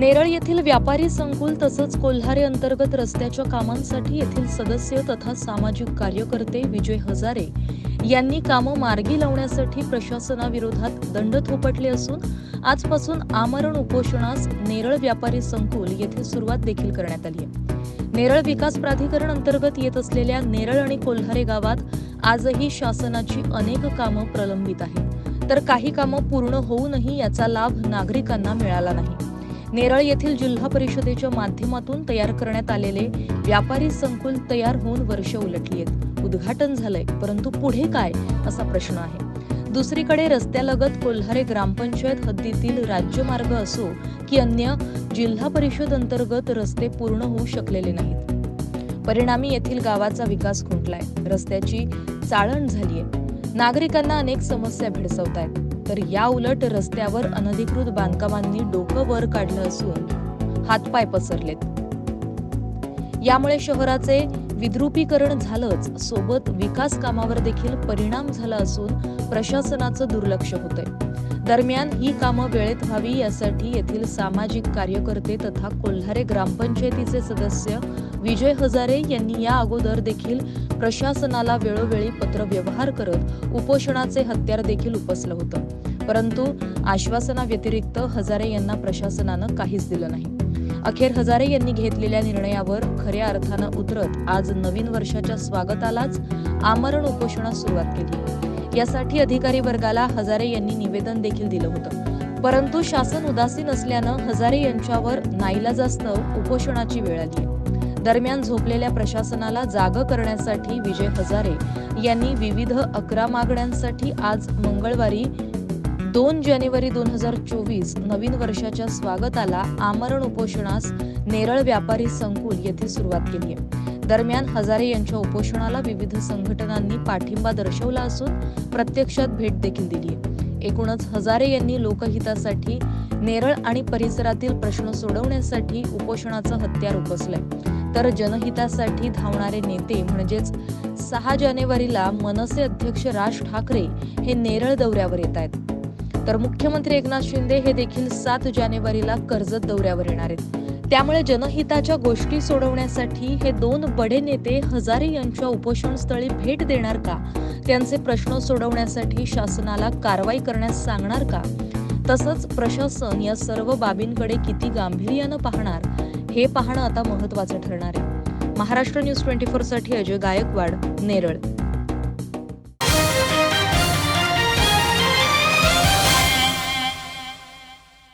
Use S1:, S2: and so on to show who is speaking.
S1: नेरळ येथील व्यापारी संकुल तसंच कोल्हारे अंतर्गत रस्त्याच्या कामांसाठी येथील सदस्य तथा सामाजिक कार्यकर्ते विजय हजारे यांनी कामं मार्गी लावण्यासाठी प्रशासनाविरोधात दंड थोपटले असून आजपासून आमरण उपोषणास नेरळ व्यापारी संकुल येथे सुरुवात देखील करण्यात आली आहे. नेरळ विकास प्राधिकरण अंतर्गत येत असलेल्या नेरळ आणि कोल्हारे गावात आजही शासनाची अनेक कामं प्रलंबित आहेत. तर काही कामं पूर्ण होऊनही याचा लाभ नागरिकांना मिळाला नाही. नेरळ येथील जिल्हा परिषदेच्या माध्यमातून तयार करण्यात आलेले व्यापारी संकुल तयार होऊन वर्ष उलटली आहेत. उद्घाटन झालंय. परंतु पुढे काय? असा प्रश्न आहे. दुसरीकडे रस्त्यालगत कोल्हारे ग्रामपंचायत हद्दीतील राज्यमार्ग असो की अन्य जिल्हा परिषद अंतर्गत रस्ते पूर्ण होऊ शकलेले नाहीत. परिणामी येथील गावाचा विकास खुंटलाय. रस्त्याची चाळण झालीय. नागरिकांना अनेक समस्या भेडसावत आहेत तर या उलट रस्त्यावर अनधिकृत बांधकामांनी डोकं वर काढलं असून हातपाय पसरलेत. यामुळे शहराचे विद्रुपीकरण झालंच. सोबत विकास कामावर देखील परिणाम झाला असून प्रशासनाचं दुर्लक्ष होतंय. दरम्यान ही कामं वेळेत व्हावी यासाठी येथील सामाजिक कार्यकर्ते तथा कोल्हारे ग्रामपंचायतीचे सदस्य विजय हजारे यांनी या अगोदर देखील प्रशासनाला वेळोवेळी पत्रव्यवहार करत उपोषणाचे हत्यार देखील उपसलं होतं. परंतु आश्वासनाव्यतिरिक्त हजारे यांना प्रशासनानं काहीच दिलं नाही. अखेर हजारे यांनी घेतलेल्या निर्णयावर खऱ्या अर्थानं उतरत आज नवीन वर्षाच्या स्वागतालाच आमरण उपोषणास सुरुवात केली. यासाठी अधिकारी वर्गाला हजारे यांनी निवेदन देखील दिलं होतं. परंतु शासन उदासीन असल्यानं हजारे यांच्यावर नाईलाजास्तव उपोषणाची वेळ आली दरम्यान झोपलेल्या प्रशासनाला जाग करण्यासाठी विजय हजारे यांनी विविध अकरा मागण्यांसाठी आज मंगळवारी दोन जानेवारी दोन हजार चोवीस नवीन वर्षाच्या स्वागताला आमरण उपोषणास नेरळ व्यापारी संकुल येथे सुरुवात केली आहे. दरम्यान हजारे यांच्या उपोषणाला विविध संघटनांनी पाठिंबा दर्शवला असून प्रत्यक्षात भेट देखील दिली आहे. एकूणच हजारे यांनी लोकहितासाठी नेरळ आणि परिसरातील प्रश्न सोडवण्यासाठी उपोषणाचं हत्यार उपसलंय. तर जनहितासाठी धावणारे नेते म्हणजेच सहा जानेवारीला मनसे अध्यक्ष राज ठाकरे हे नेरळ दौऱ्यावर येत आहेत. तर मुख्यमंत्री एकनाथ शिंदे हे देखील सात जानेवारीला कर्जत दौऱ्यावर येणार आहेत. त्यामुळे जनहिताच्या गोष्टी सोडवण्यासाठी हे दोन बडे नेते हजारे यांच्या उपोषणस्थळी भेट देणार का? त्यांचे प्रश्न सोडवण्यासाठी शासनाला कारवाई करण्यास सांगणार का? तसंच प्रशासन या सर्व बाबींकडे किती गांभीर्यानं पाहणार? हे पाहणं आता महत्वाचं ठरणार आहे. महाराष्ट्र न्यूज ट्वेंटी फोरसाठी अजय गायकवाड नेरळ.